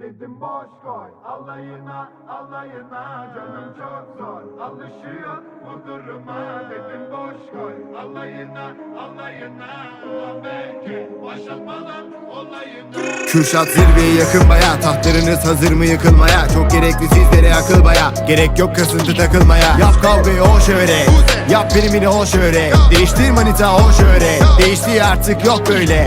Dedim boş koy alayına alayına canım çok zor. Alışıyor bu duruma Dedim boş koy. Alayına alayına ulan belki başlatmadan olayına Kürşat zirveye yakın baya Tahtlarınız hazır mı yıkılmaya? Çok gerekli sizlere akıl baya Gerek yok kasıntı takılmaya. Yap kavgayı o şöyle Yap primini o şöyle Değiştir manita o şöyle Değişti artık yok böyle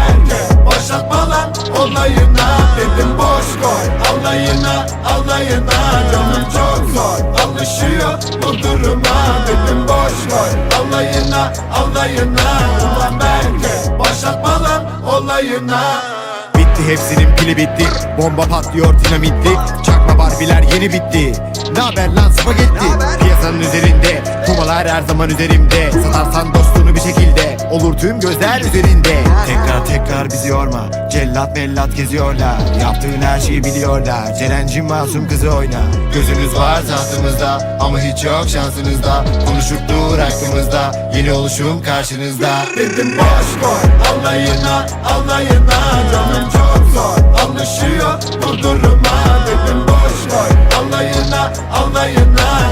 lan olayına Dedim boş koy. Alayına alayına canım çok zor. Alışıyor bu duruma. Dedim boş koy. Alayına alayına ulan belki başlatma lan olayına Bitti hepsinin pili bitti. Bomba patlıyor dinamitli. Çakma barbiler yeni bitti. Ne haber lan spagetti Piyasanın üzerinde Kumalar her zaman üzerimde. Satarsan dostunu bir şekilde Olur tüm gözler üzerinde. Tekrar tekrar bizi yorma Cellat mellat geziyorlar. Yaptığın her şeyi biliyorlar Ceren'cim masum kızı oyna. Gözünüz var tahtımızda Ama hiç yok şansınızda. Konuşup dur hakkımızda Yeni oluşum karşınızda. Dedim boş koy alayına alayına canım çok zor alışıyor bu duruma. Dedim boş koy alayına alayına